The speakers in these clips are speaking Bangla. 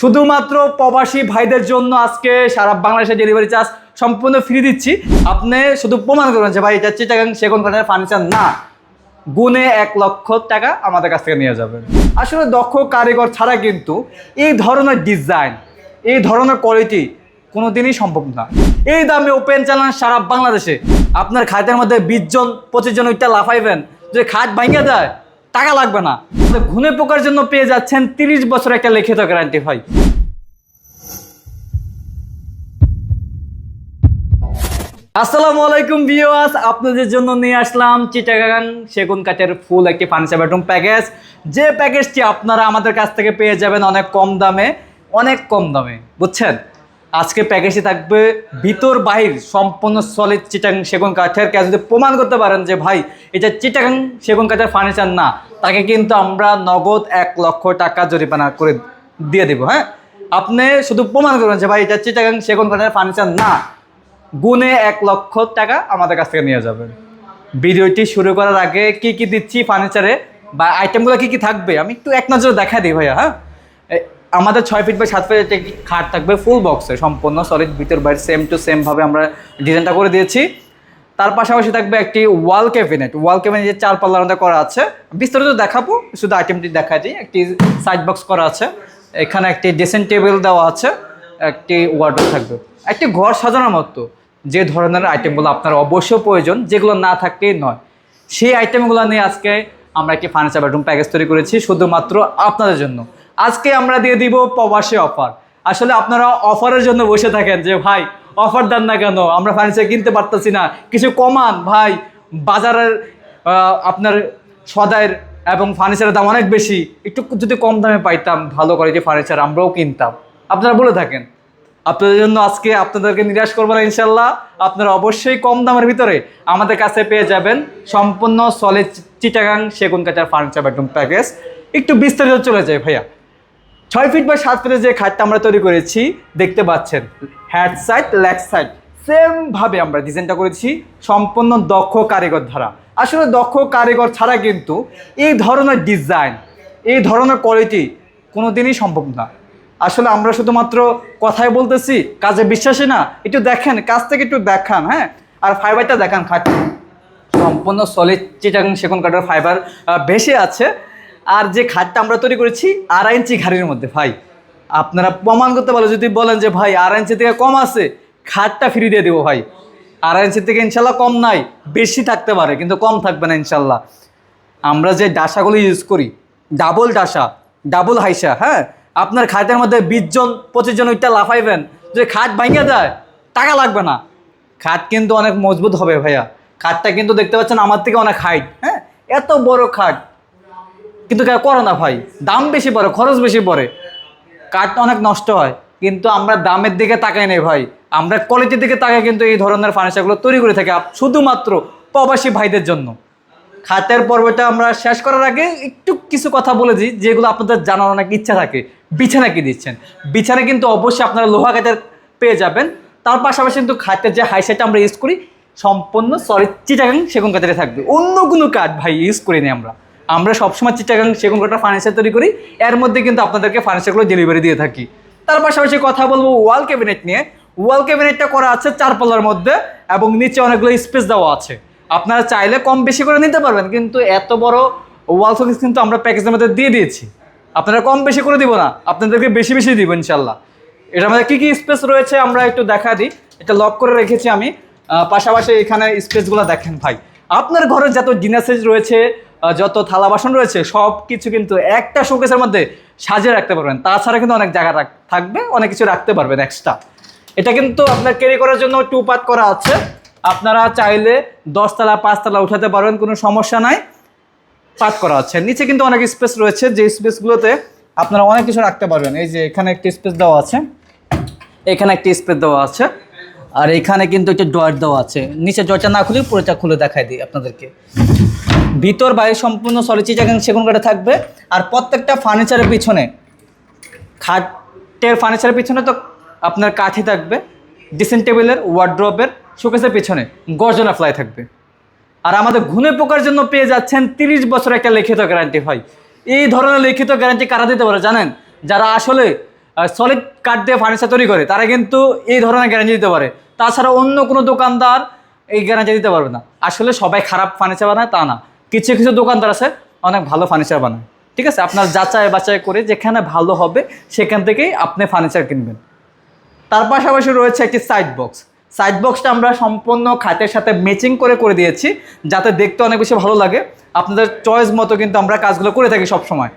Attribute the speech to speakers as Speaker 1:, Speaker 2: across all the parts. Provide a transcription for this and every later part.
Speaker 1: শুধুমাত্র প্রবাসী ভাইদের জন্য আজকে সারা বাংলাদেশে ডেলিভারি চার্জ সম্পূর্ণ ফ্রি দিচ্ছি। আপনি শুধু প্রমাণ করবেন যে ভাই এটা চিটাগাং সেগুন কাঠের ফার্নিচার না। গুণে এক লক্ষ টাকা আমাদের কাছ থেকে নিয়ে যাবেন। আসলে দক্ষ কারিগর ছাড়া কিন্তু এই ধরনের ডিজাইন এই ধরনের কোয়ালিটি কোনোদিনই সম্ভব না। এই দামে ওপেন চ্যালেঞ্জ সারা বাংলাদেশে। আপনার খাতের মধ্যে বিশ জন, পঁচিশ জন ওইটা লাফাইবেন, যদি খাট ভাঙিয়ে দেয় টাকা লাগবে না। ঘুনে পোকার জন্য পেয়ে যাচ্ছেন তিরিশ বছর একটা লিখিত গ্যারান্টি হয়। আসসালামু আলাইকুম ভিউয়ার্স আপনাদের জন্য নিয়ে আসলাম চিটাগাং সেগুন কাঠের ফুল একটি ফার্নিচার বেডরুম প্যাকেজ যে প্যাকেজটি আপনারা আমাদের কাছ থেকে পেয়ে যাবেন অনেক কম দামে, অনেক কম দামে, বুঝছেন? আজকে প্যাকেজে থাকবে ভিতর বাহির সম্পূর্ণ সলিড চিটাং সেগুন কাঠের কাজ যদি প্রমাণ করতে পারেন যে ভাই এটা চিটাগাং সেগুন কাঠের ফার্নিচার না, তাকে কিন্তু আমরা নগদ এক লক্ষ টাকা জরিমানা করে দিয়ে দেবো হ্যাঁ? আপনি শুধু প্রমাণ করবেন যে ভাই, এটা চিটাগাং সেগুন কাঠের ফার্নিচার না, গুণে এক লক্ষ টাকা আমাদের কাছ থেকে নিয়ে যাবেন ভিডিওটি শুরু করার আগে কি কি দিচ্ছি ফার্নিচারে বা আইটেমগুলো কি কি থাকবে? আমি একটু এক নজরে দেখা দিই ভাইয়া হ্যাঁ? আমাদের ছয় ফিট বাই সাত ফিট একটি খাট থাকবে ফুল বক্সে সম্পূর্ণ সলিড ভিতর বাইরে সেম টু সেম ভাবে আমরা ডিজাইনটা করে দিয়েছি। তার পাশাপাশি থাকবে একটি ওয়াল ক্যাবিনেট ওয়াল ক্যাবিনেট যে চার পাল্লার করা আছে, বিস্তারিত দেখাবো, শুধু আইটেমটি দেখা দিই, একটি সাইড বক্স করা আছে, এখানে একটি ড্রেসিং টেবিল দেওয়া আছে, একটি ওয়ার্ডরোব থাকবে। একটি ঘর সাজানোর মতো, যে ধরনের আইটেমগুলো আপনার অবশ্যই প্রয়োজন, যেগুলো না থাকলেই নয়। সেই আইটেমগুলো নিয়ে আজকে আমরা একটি ফার্নিচার বেডরুম প্যাকেজ তৈরি করেছি, শুধুমাত্র আপনাদের জন্য। আজকে আমরা দিয়ে দিব প্রবাসী অফার। আসলে আপনারা অফারের জন্য বসে থাকেন যে, ভাই, অফার দেন না কেন? আমরা ফার্নিচার কিনতে পারতেছি না। কিছু কমান, ভাই, বাজারের আপনার সদায়ের এবং ফার্নিচারের দাম অনেক বেশি। একটু যদি কম দামে পাইতাম, ভালো কোয়ালিটি ফার্নিচার আমরাও কিনতাম। আপনারা বলে থাকেন। আপনাদের জন্য আজকে আপনাদেরকে নিরাশ করব না, ইনশাল্লাহ। আপনারা অবশ্যই কম দামের ভিতরে আমাদের কাছে পেয়ে যাবেন সম্পূর্ণ সলিড চিটাগাং সেগুন কাচার ফার্নিচার বেডরুম প্যাকেজ একটু বিস্তারিত চলে যায় ভাইয়া। ছয় ফিট বা সাত ফিটের যে খাটটা আমরা তৈরি করেছি, দেখতে পাচ্ছেন হ্যাড সাইড লেগ সাইড সেমভাবে আমরা ডিজাইনটা করেছি, সম্পূর্ণ দক্ষ কারিগর ধারা আসলে দক্ষ কারিগর ছাড়া কিন্তু এই ধরনের ডিজাইন এই ধরনের কোয়ালিটি কোনোদিনই সম্ভব না। আসলে আমরা শুধুমাত্র কথাই বলতেছি, কাজে বিশ্বাসী না, একটু দেখেন কাজ থেকে একটু দেখান হ্যাঁ? আর ফাইবারটা দেখান, খাট। সম্পূর্ণ সলিড চিটাগাং সেগুন কাঠের ফাইবার বেশি আছে। আর যে খাটটা আমরা তৈরি করেছি আড়াই ইঞ্চি ঘাড়ির মধ্যে, ভাই। আপনারা প্রমাণ করতে পারো যদি বলেন যে, ভাই, আড়াই ইঞ্চি থেকে কম আছে, খাটটা ফ্রি দিয়ে দেবো, ভাই। আড়াই ইঞ্চি থেকে ইনশাল্লাহ কম নাই, বেশি থাকতে পারে, কিন্তু কম থাকবে না ইনশাল্লাহ। আমরা যে ডাসাগুলো ইউজ করি ডাবল ডাসা ডাবল হাইসা হ্যাঁ? আপনার খাটের মধ্যে বিশ জন, পঁচিশ জন ওইটা লাফাইবেন যদি খাট ভাঙিয়ে দেয়, টাকা লাগবে না। খাট কিন্তু অনেক মজবুত হবে, ভাইয়া। খাটটা কিন্তু দেখতে পাচ্ছেন আমার থেকে অনেক হাইট হ্যাঁ? এত বড় খাট কিন্তু করো না ভাই, দাম বেশি পড়ে, খরচ বেশি পড়ে। কাঠটা অনেক নষ্ট হয়, কিন্তু আমরা দামের দিকে তাকাই নেই ভাই। আমরা কোয়ালিটির দিকে তাকাই কিন্তু এই ধরনের ফার্নিচারগুলো তৈরি করে থাকি শুধুমাত্র প্রবাসী ভাইদের জন্য। খাতের পর্বটা আমরা শেষ করার আগে একটু কিছু কথা বলে দিই, যেগুলো আপনাদের জানার অনেক ইচ্ছা থাকে। বিছানা কি দিচ্ছেন? বিছানা কিন্তু অবশ্যই আপনারা লোহা কাঠের পেয়ে যাবেন। তার পাশাপাশি কিন্তু খাটের যে হাইসাইটা আমরা ইউজ করি, সম্পূর্ণ সরি চিটাগাং সেগুন কাঠের থাকবে। অন্য কোনো কাঠ ভাই ইউজ করি নি আমরা। আমরা সবসময় চিটাগাং সেগুন কাঠের ফার্নিচার তৈরি করি। এর মধ্যে কিন্তু আপনাদেরকে ফার্নিচারগুলো ডেলিভারি দিয়ে থাকি। তার পাশাপাশি কথা বলব ওয়াল ক্যাবিনেট নিয়ে। ওয়াল ক্যাবিনেটটা করা আছে চার মধ্যে এবং নিচে অনেকগুলো স্পেস দেওয়া আছে। আপনারা চাইলে কম বেশি করে নিতে পারবেন, কিন্তু এত বড় ওয়াল শোকেস কিন্তু আমরা প্যাকেজের মধ্যে দিয়ে দিয়েছি। আপনারা কম বেশি করে দিব না, আপনাদেরকে বেশি বেশি দিব ইনশাল্লাহ এটার মধ্যে কী কী স্পেস রয়েছে আমরা একটু দেখা দিই। এটা লক করে রেখেছি আমি। পাশাপাশি এখানে স্পেসগুলো দেখেন ভাই। আপনার ঘরে যত জিনিসেস রয়েছে যত থালা বাসন রয়েছে, সব কিছু কিন্তু একটা শোকেসের মধ্যে সাজিয়ে রাখতে পারবেন। তাছাড়া কিন্তু অনেক জায়গা থাকবে, অনেক কিছু রাখতে পারবেন এক্সট্রা এটা কিন্তু আপনার ক্যারি করার জন্য টু পার্ট করা আছে। আপনারা চাইলে দশতলা, পাঁচতলা উঠাতে পারবেন, কোনো সমস্যা নাই। পাত করা আছে। নিচে কিন্তু অনেক স্পেস রয়েছে, যে স্পেসগুলোতে আপনারা অনেক কিছু রাখতে পারবেন। এই যে এখানে একটি স্পেস দেওয়া আছে। এখানে একটি স্পেস দেওয়া আছে। আর এখানে কিন্তু একটা ডয়ার দেওয়া আছে। নিচে ডয়ারটা না খুলে পুরোটা খুলে দেখাই দিই আপনাদেরকে। ভিতর বাইরে সম্পূর্ণ সলিচি জায়গা সেগুন কাঠে থাকবে। আর প্রত্যেকটা ফার্নিচারের পিছনে, খাটের ফার্নিচারের পিছনে তো আপনার কাঠই থাকবে ড্রেসিং টেবিলের ওয়ার্ড্রপের শোকেসের পিছনে গর্জনা ফ্লাই থাকবে। আর আমাদের ঘুনে পোকার জন্য পেয়ে যাচ্ছেন তিরিশ বছর একটা লিখিত গ্যারান্টি হয়। এই ধরনের লিখিত গ্যারান্টি কারা দিতে পারে জানেন? যারা আসলে সলিড কাঠ দিয়ে ফার্নিচার তৈরি করে, তারা কিন্তু এই ধরনের গ্যারান্টি দিতে পারে। তাছাড়া অন্য কোনো দোকানদার এই গ্যারান্টি দিতে পারবে না। আসলে সবাই খারাপ ফার্নিচার বানায় তা না। কিছু কিছু দোকানদার আছে, অনেক ভালো ফার্নিচার বানায়। ঠিক আছে? আপনার যাচাই বাছাই করে যেখানে ভালো হবে, সেখান থেকেই আপনি ফার্নিচার কিনবেন। তার পাশাপাশি রয়েছে একটি সাইড বক্স সাইড বক্সটা আমরা সম্পূর্ণ খাটের সাথে ম্যাচিং করে করে দিয়েছি, যাতে দেখতে অনেক বেশি ভালো লাগে। আপনাদের চয়েস মতো কিন্তু আমরা কাজগুলো করে থাকি সব সময়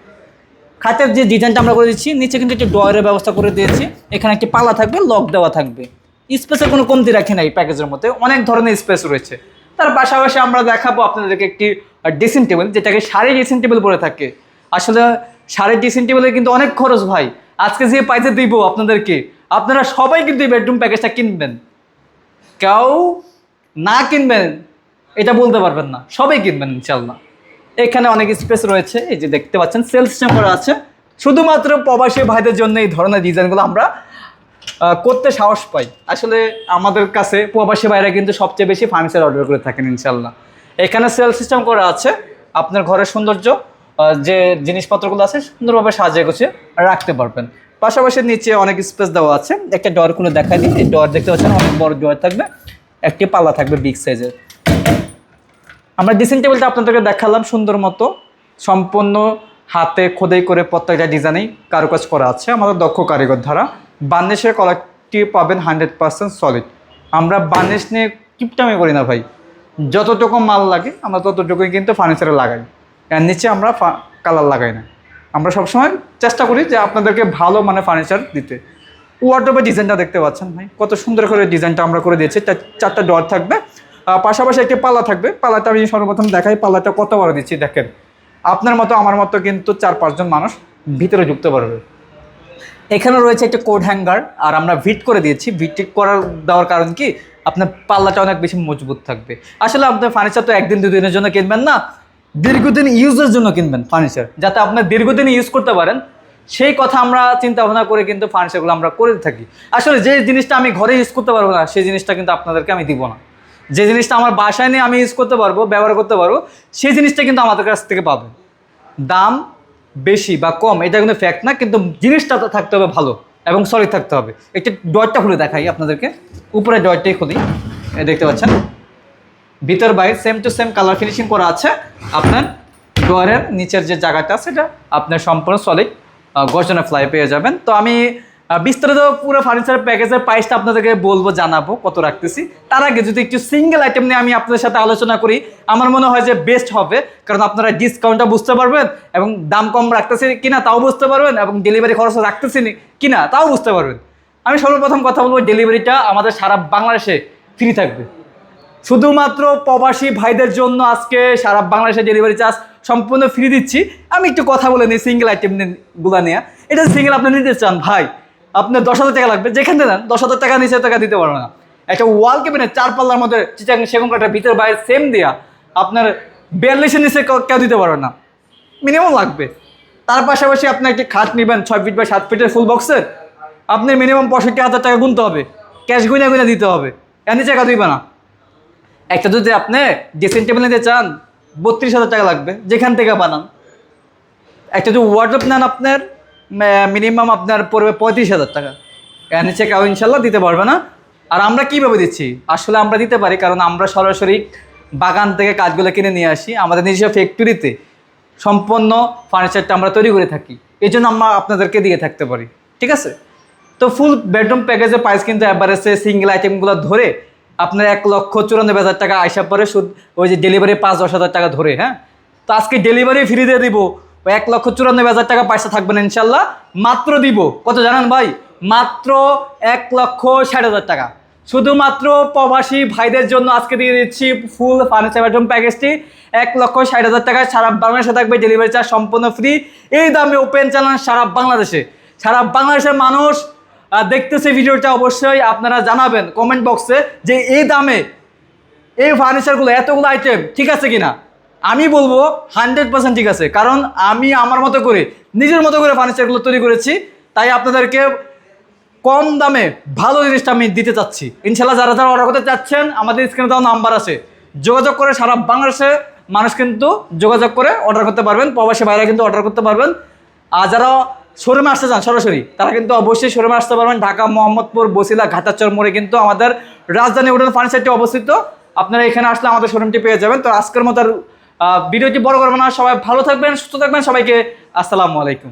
Speaker 1: খাটের যে ডিজাইনটা আমরা করে দিচ্ছি, নিচে কিন্তু একটি ডয়ারের ব্যবস্থা করে দিয়েছি। এখানে একটি পালা থাকবে লক দেওয়া থাকবে। স্পেসের কোনো কমতি রাখি নাই প্যাকেজের মধ্যে, অনেক ধরনের স্পেস রয়েছে। তার পাশাপাশি আমরা দেখাবো আপনাদেরকে একটি ড্রেসিং টেবিল যেটাকে শাড়ি ড্রেসিং টেবিল বলে থাকে। আসলে শাড়ি ড্রেসিং টেবিলে কিন্তু অনেক খরচ ভাই। আজকে যে পাইতে দিব আপনাদেরকে, আপনারা সবাই কিন্তু এই বেডরুম প্যাকেজটা কিনবেন। কেউ না কিনবেন, এটা বলতে পারবেন না। সবাই কিনবেন ইনশাল্লাহ এখানে অনেক স্পেস রয়েছে, এই যে দেখতে পাচ্ছেন সেলস করা আছে। শুধুমাত্র প্রবাসী ভাইদের জন্য এই ধরনের ডিজাইনগুলো আমরা করতে সাহস পাই। আসলে আমাদের কাছে প্রবাসী ভাইরা কিন্তু সবচেয়ে বেশি ফার্নিচার অর্ডার করে থাকেন ইনশাল্লাহ এখানে সেল সিস্টেম করা আছে। আপনার ঘরের সৌন্দর্য যে জিনিসপত্রগুলো আছে, সুন্দরভাবে সাজিয়ে গুছিয়ে রাখতে পারবেন। পাশাপাশি নিচে অনেক স্পেস দেওয়া আছে। একটা ডর খুলে দেখা দিই। এই ডর দেখতে পাচ্ছেন, অনেক বড় ডর থাকবে। একটি পাল্লা থাকবে বিগ সাইজের আমরা ড্রেসিং টেবিলটা আপনাদেরকে দেখালাম সুন্দর মতো। সম্পূর্ণ হাতে খোদাই করে প্রত্যেকটা ডিজাইনেই কারুকাজ করা আছে। আমাদের দক্ষ কারিগর দ্বারা বার্নিশের কোয়ালিটি পাবেন হান্ড্রেড পার্সেন্ট সলিড আমরা বার্নিশ নিয়ে কিপটামি করি না ভাই। যতটুকু মাল লাগে, আমরা ততটুকুই কিন্তু ফার্নিচারে লাগাই। এর নিচে আমরা কালার লাগাই না। আমরা সবসময় চেষ্টা করি যে আপনাদেরকে ভালো মানে ফার্নিচার দিতে। ওয়ার্ডরোবের ডিজাইনটা দেখতে পাচ্ছেন ভাই? কত সুন্দর করে ডিজাইনটা আমরা করে দিয়েছি। চার- চারটা ডর থাকবে। পাশাপাশি একটি পাল্লা থাকবে। পাল্লাটা আমি সর্বপ্রথম দেখাই। পাল্লাটা কত বড় দিচ্ছি দেখেন। আপনার মতো, আমার মতো কিন্তু চার পাঁচজন মানুষ ভিতরে ঢুকতে পারবে। এখানে রয়েছে একটা কোড হ্যাঙ্গার আর আমরা ভিট করে দিয়েছি। ভিট করার, দেওয়ার কারণ কি? আপনার পাল্লাটা অনেক বেশি মজবুত থাকবে। আসলে আপনার ফার্নিচার তো একদিন দুদিনের জন্য কিনবেন না, দীর্ঘদিন ইউজের জন্য কিনবেন ফার্নিচার যাতে আপনার দীর্ঘদিন ইউজ করতে পারেন। সেই কথা আমরা চিন্তা ভাবনা করে কিন্তু ফার্নিচারগুলো আমরা করে থাকি। আসলে যে জিনিসটা আমি ঘরে ইউজ করতে পারব না, সেই জিনিসটা কিন্তু আপনাদেরকে আমি দিব না। যে জিনিসটা আমার বাসায় নিয়ে আমি ইউজ করতে পারব, ব্যবহার করতে পারব, সেই জিনিসটা কিন্তু আমাদের কাছ থেকে পাবেন। দাম বেশি বা কম, এটা কিন্তু ফ্যাক্ট না, কিন্তু জিনিসটা থাকতে হবে ভালো। এবং সলিড থাকতে হবে। একটি ডয়টা খুলে দেখাই আপনাদেরকে। উপরে ডয়টাই খুলি। দেখতে পাচ্ছেন? ভিতর বাইরে same to same colour finishing করা আছে। আপনার ডোয়ারের নিচের যে জায়গাটা, সেটা আপনার সম্পূর্ণ সলিড গর্জনা ফ্লাই পেয়ে যাবেন। তো আমি বিস্তারিত পুরো ফার্নিচার প্যাকেজের প্রাইসটা আপনাদেরকে বলব, জানাব, কত রাখতেছি। তার আগে যদি একটু সিঙ্গেল আইটেম নিয়ে আমি আপনাদের সাথে আলোচনা করি, আমার মনে হয় যে বেস্ট হবে, কারণ আপনারা ডিসকাউন্টটা বুঝতে পারবেন এবং দাম কম রাখতেছি কিনা তাও বুঝতে পারবেন এবং ডেলিভারি খরচ রাখতেছি নি- কিনা তাও বুঝতে পারবেন। আমি সর্বপ্রথম কথা বলব ডেলিভারিটা আমাদের সারা বাংলাদেশে ফ্রি থাকবে। শুধুমাত্র প্রবাসী ভাইদের জন্য আজকে সারা বাংলাদেশে ডেলিভারি চার্জ সম্পূর্ণ ফ্রি দিচ্ছি। আমি একটু কথা বলে নিই সিঙ্গেল আইটেমগুলা নিয়ে। এটা সিঙ্গেল আপনি নিতে চান, ভাই? আপনার দশ হাজার টাকা লাগবে, যেখানে দেন দশ হাজার টাকা নিচে টাকা দিতে পারবে না। একটা ওয়াল কেবিনেট চার পাল্লার মধ্যে চিচাং সেগুন কাঠের ভিতর বাইরে সেম দেয়া আপনার বিয়াল্লিশের নিচে কেউ- দিতে পারবে না। মিনিমাম লাগবে। তার পাশাপাশি আপনি একটি খাট নেবেন, ছয় ফিট বা সাত ফিটের ফুল বক্সের আপনি মিনিমাম পঁয়ষট্টি হাজার টাকা গুনতে হবে। ক্যাশ গুনে গুনে দিতে হবে। এর নিচে টাকা দিবে না। একটা যদি আপনি ড্রেসিং টেবিল নিতে চান, বত্রিশ হাজার টাকা লাগবে, যেখান থেকে বানান। একটা যদি ওয়ার্ডরোব নেন আপনার মিনিমাম আপনার পড়বে পঁয়ত্রিশ হাজার টাকা। এর নিচে কেউ ইনশাল্লাহ দিতে পারবে না। আর আমরা কীভাবে দিচ্ছি? আসলে আমরা দিতে পারি, কারণ আমরা সরাসরি বাগান থেকে কাজগুলো কিনে নিয়ে আসি। আমাদের নিজস্ব ফ্যাক্টরিতে সম্পন্ন ফার্নিচারটা আমরা তৈরি করে থাকি। এই জন্য আমরা আপনাদেরকে দিয়ে থাকতে পারি। ঠিক আছে? তো ফুল বেডরুম প্যাকেজের প্রাইস কিন্তু অ্যাভারেজে সিঙ্গেল আইটেমগুলো ধরে আপনার এক লক্ষ চুরানব্বই হাজার টাকা আসার পরে ওই যে ডেলিভারি পাঁচ দশ হাজার টাকা ধরে হ্যাঁ? তো আজকে ডেলিভারি ফ্রি দিয়ে দিব। এক লক্ষ চুরানব্বই হাজার টাকা পয়সা থাকবেন ইনশাল্লাহ। মাত্র দিব। কত জানেন ভাই? মাত্র এক লক্ষ ষাট হাজার টাকা। শুধুমাত্র প্রবাসী ভাইদের জন্য আজকে দিয়ে দিচ্ছি ফুল ফার্নিচার বেডরুম প্যাকেজটি। এক লক্ষ ষাট হাজার টাকায় সারা বাংলাদেশে থাকবে ডেলিভারি চার্জ সম্পূর্ণ ফ্রি এই দামে ওপেন চ্যালেঞ্জ সারা বাংলাদেশে। সারা বাংলাদেশের মানুষ দেখতেছে ভিডিওটা অবশ্যই। আপনারা জানাবেন কমেন্ট বক্সে যে এই দামে এই ফার্নিচারগুলো এতগুলো আইটেম ঠিক আছে কিনা? আমি বলব হান্ড্রেড পার্সেন্ট ঠিক আছে। কারণ আমি আমার মতো করে, নিজের মতো করে ফার্নিচারগুলো তৈরি করেছি। তাই আপনাদেরকে কম দামে ভালো জিনিসটা আমি দিতে চাচ্ছি। ইনশাল্লাহ যারা যারা অর্ডার করতে চাচ্ছেন, আমাদের স্ক্রিনে তো নাম্বার আছে। যোগাযোগ করে সারা বাংলাদেশে মানুষ কিন্তু যোগাযোগ করে অর্ডার করতে পারবেন। প্রবাসী ভাইরা কিন্তু অর্ডার করতে পারবেন। আর যারা শোরুমে আসতে চান, সরাসরি, তারা কিন্তু অবশ্যই শোরুমে আসতে পারবেন। ঢাকা, মোহাম্মদপুর, বসিলা ঘাটাচর মোড়ে কিন্তু আমাদের রাজধানী হোটেল ফার্নিচারটি অবস্থিত। আপনারা এখানে আসলে আমাদের শোরুমটি পেয়ে যাবেন। তো আজকের মতো আর ভিডিওটি বড় করব না। সবাই ভালো থাকবেন সুস্থ থাকবেন। সবাইকে আসসালামু আলাইকুম।